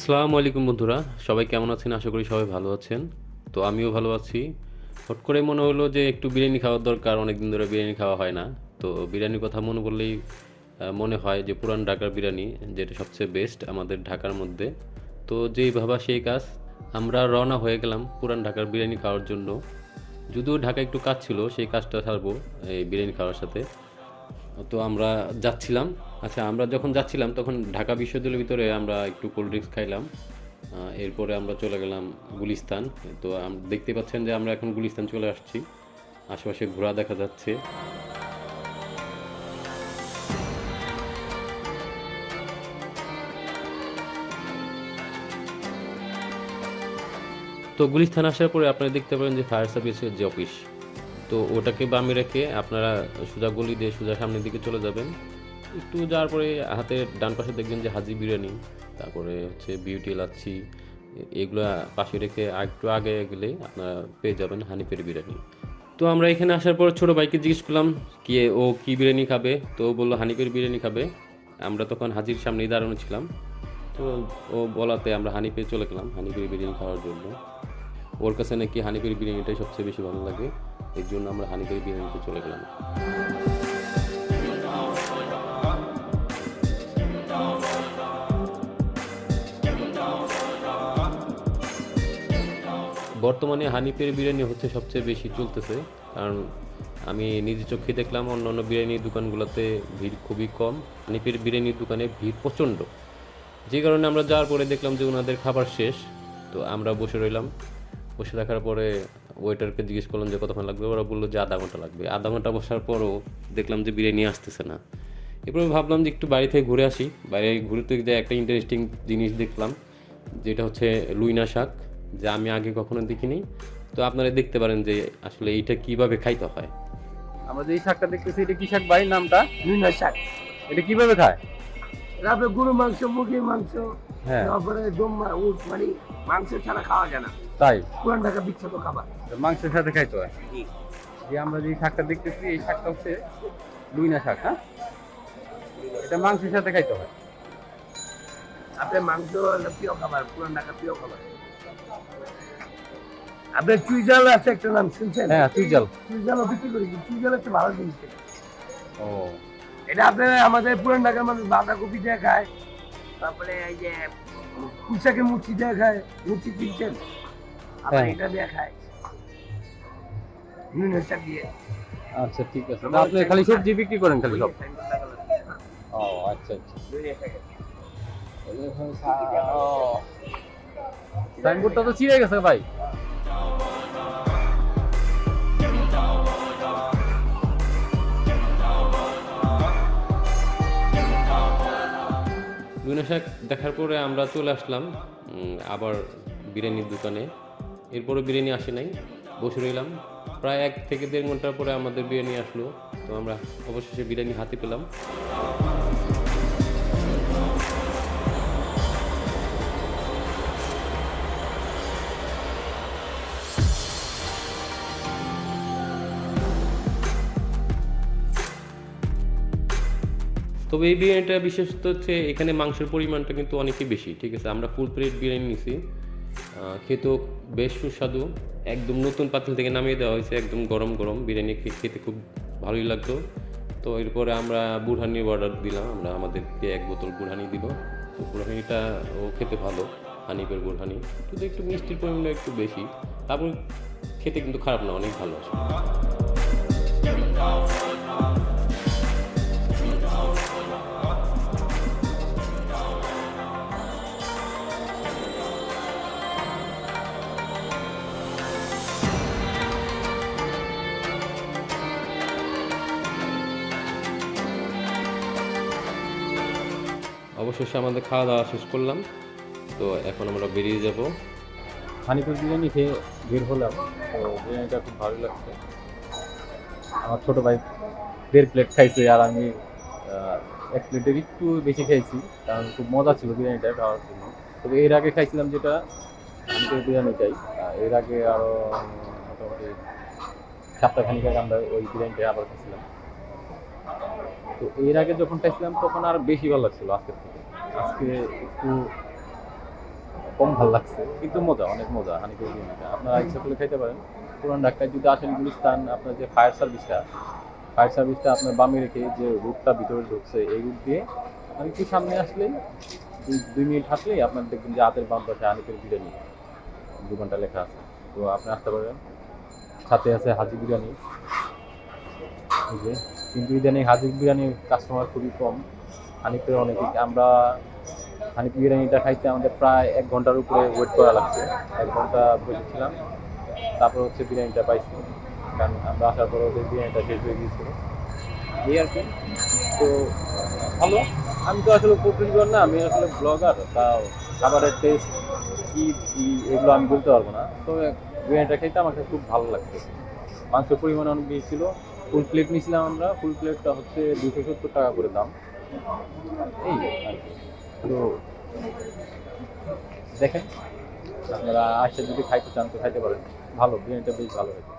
আসসালামু আলাইকুম বন্ধুরা, সবাই কেমন আছেন? আশা করি সবাই ভালো আছেন। তো আমিও ভালো আছি। হট করে মনে হলো যে একটু বিরিয়ানি খাওয়ার দরকার অনেক দিন ধরে বিরিয়ানি খাওয়া হয় না। তো বিরিয়ানির কথা মনে করলেই মনে হয় যে পুরান ঢাকার বিরিয়ানি, যেটা সবচেয়ে বেস্ট আমাদের ঢাকার মধ্যে। তো যেই ভাবা সেই কাজ, আমরা রওনা হয়ে গেলাম পুরান ঢাকার বিরিয়ানি খাওয়ার জন্য। যদিও ঢাকা একটু কাজ ছিল, সেই কাজটা ছাড়বো, এই বিরিয়ানি খাওয়ার সাথে। তো আমরা যাচ্ছিলাম আচ্ছা আমরা যখন যাচ্ছিলাম, তখন ঢাকা বিশ্ববিদ্যালয়ের ভিতরে আমরা একটু কোল্ড ড্রিঙ্কস খাইলাম। এরপরে আমরা চলে গেলাম গুলিস্তান। তো দেখতে পাচ্ছেন যে আমরা এখন গুলিস্তান চলে আসছি। আশেপাশে ঘোরা দেখা যাচ্ছে। তো গুলিস্তান আসার পরে আপনারা দেখতে পারেন যে ফায়ার সার্ভিসের যে অফিস, তো ওটাকে বামে রেখে আপনারা সোজা গলি দিয়ে সোজা সামনের দিকে চলে যাবেন। একটু যাওয়ার পরে হাতে ডান পাশে দেখবেন যে হাজি বিরিয়ানি, তারপরে হচ্ছে বিউটি লাচ্ছি এগুলো পাশে রেখে একটু আগে গেলে আপনারা পেয়ে যাবেন হানিফের বিরিয়ানি। তো আমরা এখানে আসার পর ছোটো ভাইকে জিজ্ঞেস করলাম কি ও কি বিরিয়ানি খাবে? তো বলল হানিফের বিরিয়ানি খাবে। আমরা তখন হাজির সামনেই দাঁড়ানো ছিলাম। তো ও বলাতে আমরা হানিফে চলে গেলাম হানিফের বিরিয়ানি খাওয়ার জন্য। ওর কাছে নাকি হানিফের বিরিয়ানিটাই সবচেয়ে বেশি ভালো লাগে। এর জন্য আমরা হানিফের বিরিয়ানিতে চলে গেলাম। বর্তমানে হানিফের বিরিয়ানি হচ্ছে সবচেয়ে বেশি চলতেছে, কারণ আমি নিজে চোখে দেখলাম অন্য অন্য বিরিয়ানির দোকানগুলোতে ভিড় খুবই কম, হানিফের বিরিয়ানির দোকানে ভিড় প্রচণ্ড। যে কারণে আমরা যাওয়ার পরে দেখলাম যে ওনাদের খাবার শেষ, তো আমরা বসে রইলাম। বসে থাকার পরে ওয়েটারকে জিজ্ঞেস করলাম যে কতক্ষণ লাগবে, ওরা বলল যে আধা ঘণ্টা লাগবে। আধা ঘণ্টা বসার পরও দেখলাম যে বিরিয়ানি আসতেছে না। এরপরে ভাবলাম যে একটু বাড়ি থেকে ঘুরে আসি। বাইরে ঘুরতে গিয়ে একটা ইন্টারেস্টিং জিনিস দেখলাম, যেটা হচ্ছে লুইনা শাক। যা আমি আগে কখনো দেখিনি। তো আপনারা দেখতে পারেন যে আসলে এইটা কীভাবে খাইতে হয়। আমরা যে এই শাকটা দেখতেছি এটা কি শাক ভাই? নামটা? বিভিন্ন শাক। এটা কীভাবে খায়? তারপরে গরু মাংস মুরগির মাংস হ্যাঁ। তারপরে দম মা- উট মানে মাংস ছাড়া খাওয়া যায় না। তাই? পুরান ঢাকা বিখ্যাত খাবার। মাংসের সাথে খাইতে হয়? যে আমরা যে শাকটা দেখতেছি এই শাকটা হচ্ছে লুইনা শাক হ্যাঁ? এটা মাংসের সাথে খাইতে হয়। আপনার মাংস প্রিয় খাবার পুরান ঢাকা প্রিয় খাবার। আপনার চুইজাল আছে একটা নাম শুনছেন? হ্যাঁ তুই জাল চুইজালও বিক্রি করি চুইজাল একটা ভালো জিনিস। ও। এটা আপনার আমাদের পুরান ঢাকার মানুষ বাঁধাকপি দিয়ে খায় তারপরে এই যে পুঁচাকে মুচি দিয়ে খায় মুচি কিনছেন? আবার হ্যাঁ। এটা দিয়ে খায়। নুনের শাক দিয়ে। আচ্ছা ঠিক আছে। আপনি খালি সবজি বিক্রি করেন খালি সব? ও আচ্ছা আচ্ছা। সাইনবোর্ডটা তো ছিঁড়ে গেছে ভাই। লুনা শাক দেখার পরে আমরা চলে আসলাম আবার বিরিয়ানির দোকানে। এরপরে বিরিয়ানি আসে নাই, বসে রইলাম। প্রায় এক থেকে দেড় ঘণ্টার পরে আমাদের বিরিয়ানি আসলো, তো আমরা অবশেষে বিরিয়ানি হাতে পেলাম। তবে এই বিরিয়ানিটা বিশেষত হচ্ছে এখানে মাংসের পরিমাণটা কিন্তু অনেকই বেশি, ঠিক আছে? আমরা ফুল প্লেট বিরিয়ানি নিছি। খেতেও বেশ সুস্বাদু। একদম নতুন পাতিল থেকে নামিয়ে দেওয়া হয়েছে, একদম গরম গরম। বিরিয়ানি খেতে খুব ভালোই লাগতো। তো এরপরে আমরা বুড়হানির অর্ডার দিলাম। আমরা আমাদেরকে এক বোতল বুড়হানি দিল তো বুড়হানিটা ও খেতে ভালো, হানিফের বুড়হানি শুধু একটু মিষ্টির পরিমাণটা একটু বেশি, তারপর খেতে কিন্তু খারাপ না, অনেক ভালো আসলে। অবশেষে আমাদের খাওয়া দাওয়া শেষ করলাম। তো এখন আমরা বেরিয়ে যাব। হানিপুর বিরিয়ানি খেয়ে বের হলাম। তো বিরিয়ানিটা খুব ভালো লাগছে। আমার ছোট ভাই দেড় প্লেট খাইছে আর আমি এক প্লেটের একটু বেশি খাইছি কারণ খুব মজা ছিল বিরিয়ানিটা খাওয়ার জন্য। তবে এর আগে খাইছিলাম যেটা হানিপুর বিরিয়ানিটাই আহ, এর আগে আরও মোটামুটি সপ্তাহখানিক আগে আমরা ওই বিরিয়ানিটা আবার খাইছিলাম। তো এর আগে যখন খাইছিলাম তখন আর বেশি ভালো লাগছিল আজকের থেকে। আজকে একটু কম ভালো লাগছে। কিন্তু মজা অনেক মজা হানিপুর বিরিয়ানিটা আপনারা ইচ্ছা করলে খেতে পারেন। পুরান ঢাকায় যদি আসেন গুলিস্তান আপনার যে ফায়ার সার্ভিসটা ফায়ার সার্ভিসটা আপনার বামে রেখে যে রুটটা ভিতরে ঢুকছে এই রুট দিয়ে আপনি একটু সামনে আসলেই দুই দুই মিনিট হাঁটলেই আপনার দেখবেন যে হাতের বাম পাশে হানিপুর বিরিয়ানি। দোকানটা লেখা আছে। তো আপনি আসতে পারেন। সাথে আছে হাজি বিরিয়ানি। এই যে কিন্তু ইদানিং হাজি বিরিয়ানির কাস্টমার খুবই কম। হানিফের অনেকে আমরা হানিফ বিরিয়ানিটা খাইতে আমাদের প্রায় এক ঘণ্টার উপরে ওয়েট করা লাগছে। এক ঘণ্টা বসেছিলাম। তারপর হচ্ছে বিরিয়ানিটা পাইছি। কারণ আমরা আসার পর ওদের বিরিয়ানিটা শেষ হয়ে গিয়েছিল। এই আর কি। তো ভালো। আমি তো আসলে প্রকৃতিকর না, আমি আসলে ব্লগার তা খাবারের টেস্ট কি কি এগুলো আমি বলতে পারব না। তো বিরিয়ানিটা খেতে আমাকে খুব ভালো লাগছে। মাংসের পরিমাণ অনেক বেশি ছিল। ফুল প্লেট নিয়েছিলাম আমরা ফুল প্লেটটা হচ্ছে দুশো সত্তর টাকা করে দাম। এই। তো দেখেন, আপনারা আসে যদি খাইতে চান তো খাইতে পারেন। ভালো, বিরিয়ানিটা বেশ ভালো হয়েছে।